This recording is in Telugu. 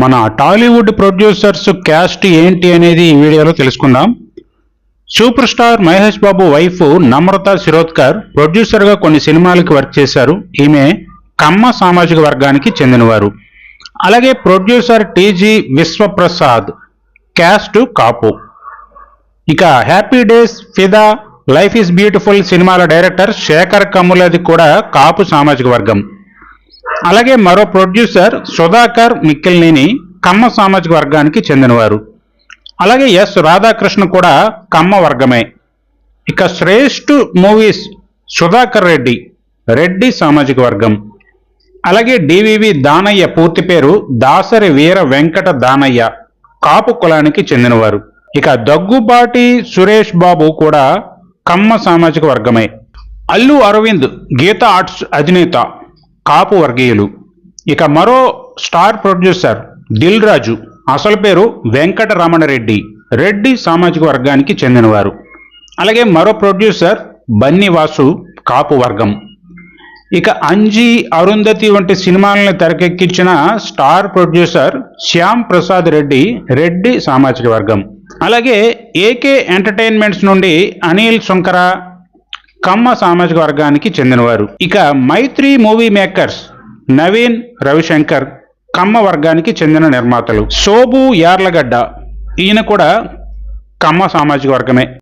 మన టాలీవుడ్ ప్రొడ్యూసర్స్ క్యాస్ట్ ఏంటి అనేది ఈ వీడియోలో తెలుసుకుందాం. Super star Mahesh Babu wife Namrata Shirodkar ప్రొడ్యూసర్గా కొన్ని సినిమాలకి వర్క్ చేశారు. ఈమె కమ్మ సామాజిక వర్గానికి చెందినవారు. అలాగే producer TG Vishwaprasad caste Kapu. ఇక happy days Fidaa life is beautiful సినిమాల డైరెక్టర్ శేఖర్ కమ్ములది కూడా కాపు సామాజిక వర్గం. అలాగే మరో ప్రొడ్యూసర్ సుధాకర్ మిక్కిల్నేని కమ్మ సామాజిక వర్గానికి చెందినవారు. అలాగే ఎస్ రాధాకృష్ణ కూడా కమ్మ వర్గమే. ఇక శ్రేష్ఠ మూవీస్ సుధాకర్ రెడ్డి రెడ్డి సామాజిక వర్గం. అలాగే డివివి దానయ్య పూర్తి పేరు దాసరి వీర వెంకట దానయ్య కాపు కులానికి చెందినవారు. ఇక దగ్గుబాటి సురేష్ బాబు కూడా కమ్మ సామాజిక వర్గమే. అల్లు అరవింద్ గీతా ఆర్ట్స్ అధినేత. కాపు వర్గీయులు. ఇక మరో స్టార్ ప్రొడ్యూసర్ దిల్ రాజు అసలు పేరు వెంకటరమణ రెడ్డి రెడ్డి సామాజిక వర్గానికి చెందినవారు. అలాగే మరో ప్రొడ్యూసర్ బన్నివాసు కాపు వర్గం. ఇక అంజీ అరుంధతి వంటి సినిమాలను తెరకెక్కించిన స్టార్ ప్రొడ్యూసర్ శ్యామ్ ప్రసాద్ రెడ్డి రెడ్డి సామాజిక వర్గం. అలాగే ఏకే ఎంటర్టైన్మెంట్స్ నుండి అనిల్ శంకర కమ్మ సామాజిక వర్గానికి చెందినవారు. ఇక మైత్రి మూవీ మేకర్స్ నవీన్ రవిశంకర్ కమ్మ వర్గానికి చెందిన నిర్మాతలు. శోభు యార్లగడ్డ. ఈయన కూడా కమ్మ సామాజిక వర్గమే.